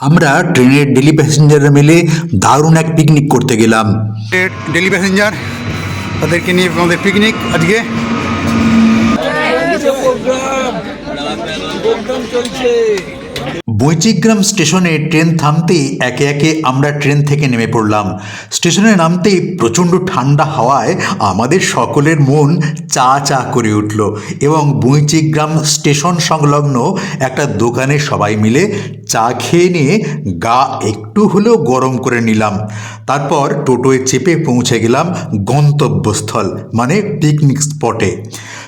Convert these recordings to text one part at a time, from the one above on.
আমরা ট্রেনের ডেলি প্যাসেঞ্জাররা মিলে দারুণ এক পিকনিক করতে গেলাম। ডেলি প্যাসেঞ্জার তাদেরকে নিয়ে আমাদের পিকনিক আজকে। বৈচিগ্রাম স্টেশনে ট্রেন থামতেই একে একে আমরা ট্রেন থেকে নেমে পড়লাম। স্টেশনে নামতেই প্রচণ্ড ঠান্ডা হাওয়ায় আমাদের সকলের মন চা চা করে উঠল এবং বৈচিগ্রাম স্টেশন সংলগ্ন একটা দোকানে সবাই মিলে চা খেয়ে নিয়ে গা একটু হলেও গরম করে নিলাম। তারপর টোটোয় চেপে পৌঁছে গেলাম গন্তব্যস্থল মানে পিকনিক স্পটে।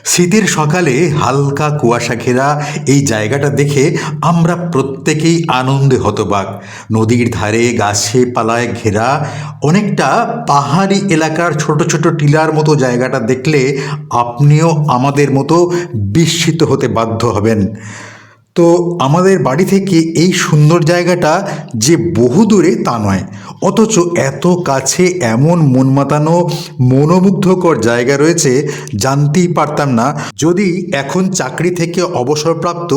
শীতের সকালে হালকা কুয়াশা ঘেরা এই জায়গাটা দেখে আমরা প্রত্যেকেই আনন্দে হতবাক। নদীর ধারে গাছে পালায় ঘেরা, অনেকটা পাহাড়ি এলাকার ছোট ছোট টিলার মতো জায়গাটা দেখলে আপনিও আমাদের মতো বিস্মিত হতে বাধ্য হবেন। তো আমাদের বাড়ি থেকে এই সুন্দর জায়গাটা যে বহু দূরে তা নয় অথচ এত কাছে এমন মন মাতানো মনোমুগ্ধকর জায়গা রয়েছে, জানতেই পারতাম না। যদি এখন চাকরি থেকে অবসরপ্রাপ্ত,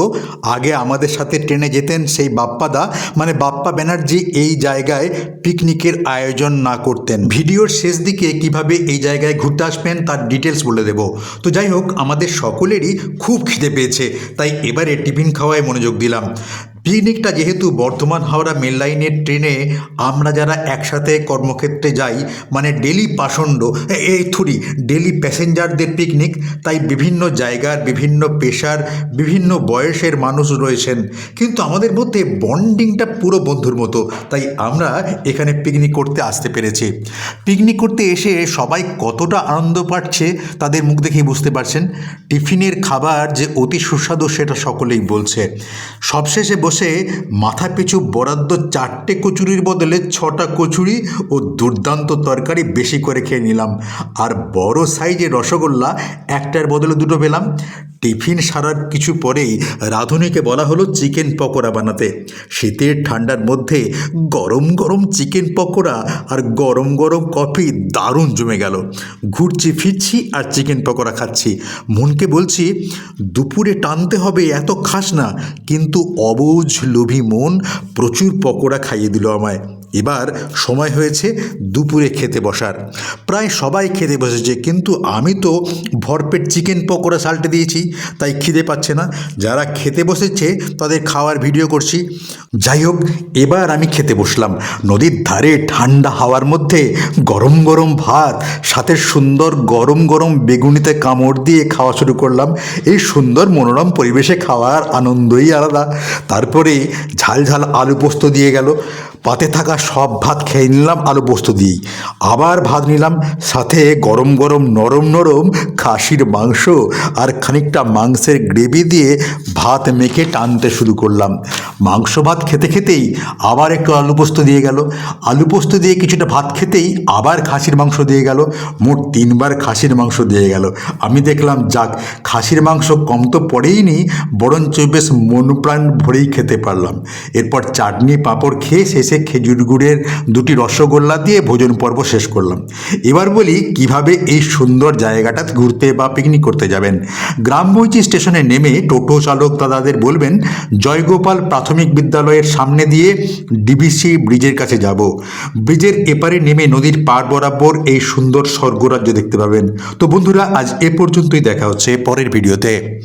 আগে আমাদের সাথে ট্রেনে যেতেন সেই বাপ্পাদা মানে বাপ্পা ব্যানার্জি এই জায়গায় পিকনিকের আয়োজন না করতেন। ভিডিওর শেষ দিকে কীভাবে এই জায়গায় ঘুরতে আসবেন তার ডিটেলস বলে দেব। তো যাই হোক, আমাদের সকলেরই খুব খিদে পেয়েছে, তাই এবারে টিফিন খাওয়ায় মনোযোগ দিলাম। পিকনিকটা যেহেতু বর্ধমান হাওড়া মেল লাইনের ট্রেনে, আমরা যারা একসাথে কর্মক্ষেত্রে যাই মানে ডেলি পাষণ্ড এই থুরি, ডেলি প্যাসেঞ্জারদের পিকনিক, তাই বিভিন্ন জায়গার, বিভিন্ন পেশার, বিভিন্ন বয়সের মানুষ রয়েছেন। কিন্তু আমাদের মধ্যে বন্ডিংটা পুরো বন্ধুর মতো, তাই আমরা এখানে পিকনিক করতে আসতে পেরেছি। পিকনিক করতে এসে সবাই কতটা আনন্দ পাচ্ছে, তাদের মুখ দেখেই বুঝতে পারছেন। টিফিনের খাবার যে অতি সুস্বাদু, সেটা সকলেই বলছে। সবশেষে বসে মাথা পিছু বরাদ্দ চারটে কচুরির বদলে ছটা কচুরি ও দুর্দান্ত তরকারি বেশি করে খেয়ে নিলাম। আর বড় সাইজের রসগোল্লা একটার বদলে দুটো পেলাম। টিফিন সারার কিছু পরেই রাঁধুনিকে বলা হলো চিকেন পকোড়া বানাতে। শীতের ঠান্ডার মধ্যে গরম গরম চিকেন পকোড়া আর গরম গরম কফি দারুণ জমে গেল। ঘুরছি, ফিরছি আর চিকেন পকোড়া খাচ্ছি। মনকে বলছি, দুপুরে টানতে হবে এত খাস না। কিন্তু অবুঝ লোভী মন প্রচুর পকোড়া খাইয়ে দিল আমায়। এবার সময় হয়েছে দুপুরে খেতে বসার। প্রায় সবাই খেতে বসেছে, কিন্তু আমি তো ভরপেট চিকেন পকোড়া সাল্টে দিয়েছি, তাই খিদে পাচ্ছে না। যারা খেতে বসেছে, তাদের খাওয়ার ভিডিও করছি। যাই হোক, এবার আমি খেতে বসলাম। নদীর ধারে ঠান্ডা হাওয়ার মধ্যে গরম গরম ভাত, সাথে সুন্দর গরম গরম বেগুনিতে কামড় দিয়ে খাওয়া শুরু করলাম। এই সুন্দর মনোরম পরিবেশে খাওয়ার আনন্দই আলাদা। তারপরে ঝাল ঝাল আলু পোস্ত দিয়ে গেল। পাতে থাকা সব ভাত খেয়ে নিলাম আলু পোস্ত দিয়েই। আবার ভাত নিলাম, সাথে গরম গরম, নরম নরম খাসির মাংস আর খানিকটা মাংসের গ্রেভি দিয়ে ভাত মেখে টানতে শুরু করলাম। মাংস ভাত খেতে খেতেই আবার একটু আলু পোস্ত দিয়ে গেল। আলু পোস্ত দিয়ে কিছুটা ভাত খেতেই আবার খাসির মাংস দিয়ে গেল। মোট তিনবার খাসির মাংস দিয়ে গেল। আমি দেখলাম, যাক, খাসির মাংস কম তো পড়েই নি, বরঞ্চ বেশ মন প্রাণ ভরেই খেতে পারলাম। এরপর চাটনি, পাঁপড় খেয়ে শেষে খেজুর গুড়ের দুটি রসগোল্লা দিয়ে ভোজন পর্ব শেষ করলাম। এবার বলি, কীভাবে এই সুন্দর জায়গাটা ঘুরতে বা পিকনিক করতে যাবেন? গ্রামবৈচি স্টেশনে নেমে টোটো চালক দাদাদের বলবেন, জয়গোপাল প্রাথমিক বিদ্যালয়ের সামনে দিয়ে ডিবিসি ব্রিজের কাছে যাব। ব্রিজের এপারে নেমে নদীর পার বরাবর এই সুন্দর স্বর্গরাজ্য দেখতে পাবেন। তো বন্ধুরা, আজ এ পর্যন্তই দেখা হচ্ছে পরের ভিডিওতে।